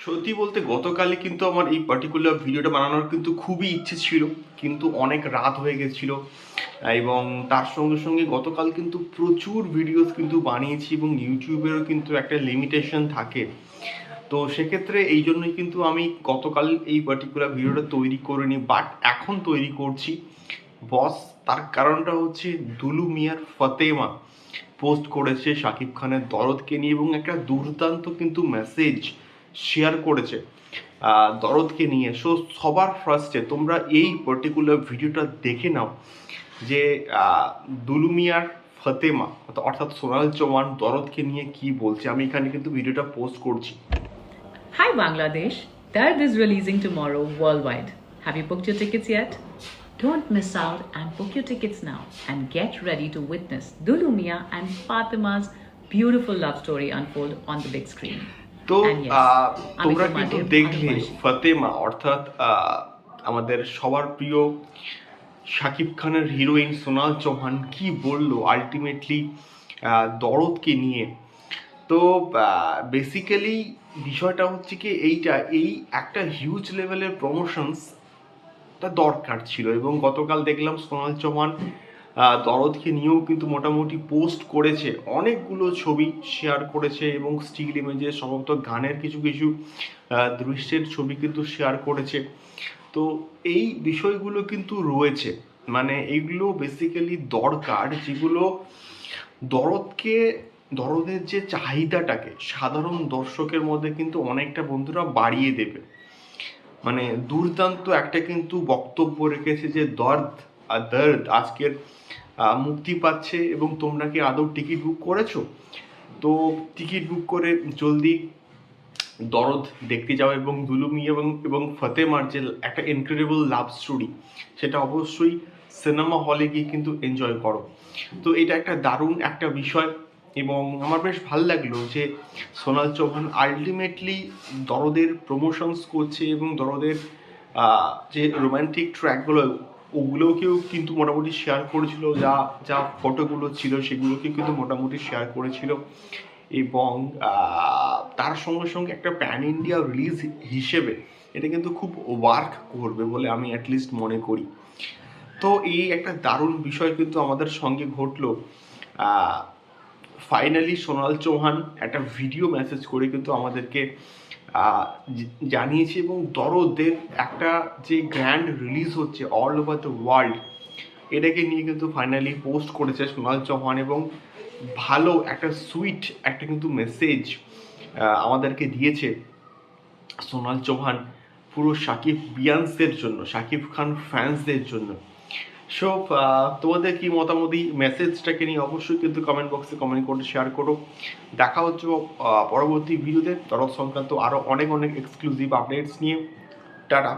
সত্যি বলতে গতকালই কিন্তু আমার এই পার্টিকুলার ভিডিওটা বানানোর কিন্তু খুবই ইচ্ছে ছিল, কিন্তু অনেক রাত হয়ে গেছিল। এবং তার সঙ্গে সঙ্গে গতকাল কিন্তু প্রচুর ভিডিওস কিন্তু বানিয়েছি এবং ইউটিউবেরও কিন্তু একটা লিমিটেশন থাকে। তো সেক্ষেত্রে এই জন্যই কিন্তু আমি গতকাল এই পার্টিকুলার ভিডিওটা তৈরি করিনি বাট এখন তৈরি করছি। বস তার কারণটা হচ্ছে দুলু মিয়ার ফতেমা পোস্ট করেছে শাকিব খানের দরদকে নিয়ে এবং একটা দুর্দান্ত কিন্তু মেসেজ শেয়ার করেছে দরদকে নিয়ে সো সবার ফার্স্টে তোমরা এই পার্টিকুলার ভিডিওটা দেখে নাও যে আহ, দুলু ফতেমা অর্থাৎ সোনাল চৌহান দরদকে নিয়ে কি বলছে আমি এখানে কিন্তু ভিডিওটা পোস্ট করছি Hi Bangladesh, Dard is releasing tomorrow worldwide. Have you booked your tickets yet? Don't miss out and book your tickets now and get ready to witness Dulumia and Fatima's beautiful love story unfold on the big screen. তো তোমরা কিন্তু দেখলে ফতেমা অর্থাৎ আমাদের সবার প্রিয় শাকিব খানের heroine Sonal Chauhan কি বলল আলটিমেটলি দরদকে নিয়ে। তো বেসিক্যালি বিষয়টা হচ্ছে কি এইটা এই একটা হিউজ লেভেলের প্রমোশনস তা দরকার ছিল এবং গতকাল দেখলাম সোনাল চৌহান দরদকে নিয়েও কিন্তু মোটামুটি পোস্ট করেছে, অনেকগুলো ছবি শেয়ার করেছে এবং স্টিল ইমেজে সম্ভবত গানের কিছু কিছু দৃশ্যের ছবি কিন্তু শেয়ার করেছে। তো এই বিষয়গুলো কিন্তু রয়েছে। মানে এইগুলো বেসিক্যালি দরকার যেগুলো দরদকে, দরদের যে চাহিদাটাকে সাধারণ দর্শকের মধ্যে কিন্তু অনেকটা বন্ধুরা বাড়িয়ে দেবে। মানে দুর্দান্ত একটা কিন্তু বক্তব্য রেখেছে যে দর্দ দর্দ আজকের মুক্তি পাচ্ছে এবং তোমরা কি আদৌ টিকিট বুক করেছ? তো টিকিট বুক করে জলদি দরদ দেখতে যাও এবং দুলুমি এবং এবং ফতেমার যে একটা ইনক্রেডিবল লাভ স্টোরি সেটা অবশ্যই সিনেমা হলে গিয়ে কিন্তু এনজয় করো। তো এটা একটা দারুণ একটা বিষয় এবং আমার বেশ ভালো লাগল যে সোনাল চৌহান আলটিমেটলি দরদের প্রমোশনস করছে এবং দরদের যে রোম্যান্টিক ট্র্যাকগুলো ওগুলোকেও কিন্তু মোটামুটি শেয়ার করেছিল, যা যা ফটোগুলো ছিল সেগুলোকে কিন্তু মোটামুটি শেয়ার করেছিল। এবং তার সঙ্গে সঙ্গে একটা প্যান ইন্ডিয়া রিলিজ হিসেবে এটা কিন্তু খুব ওয়ার্ক করবে বলে আমি অ্যাটলিস্ট মনে করি। তো এই একটা দারুণ বিষয় কিন্তু আমাদের সঙ্গে ঘটলো। ফাইনালি সোনাল চৌহান একটা ভিডিও মেসেজ করে কিন্তু আমাদেরকে জানিয়েছে এবং দরদের একটা যে গ্র্যান্ড রিলিজ হচ্ছে অল ওভার দ্য ওয়ার্ল্ড এটাকে নিয়ে কিন্তু ফাইনালি পোস্ট করেছে সোনাল চৌহান এবং ভালো একটা সুইট একটা কিন্তু মেসেজ আমাদেরকে দিয়েছে সোনাল চৌহান পুরো সাকিব বিয়ান্সদের জন্য, সাকিব খান ফ্যান্সদের জন্য। সো তোমাদের কি মতামত? এই মেসেজটাকে নিয়ে অবশ্যই কিন্তু কমেন্ট বক্সে কমেন্ট করে শেয়ার করো। দেখা হচ্ছে পরবর্তী ভিডিওতে তরফ সংক্রান্ত আরও অনেক অনেক এক্সক্লুসিভ আপডেটস নিয়ে। টাটা।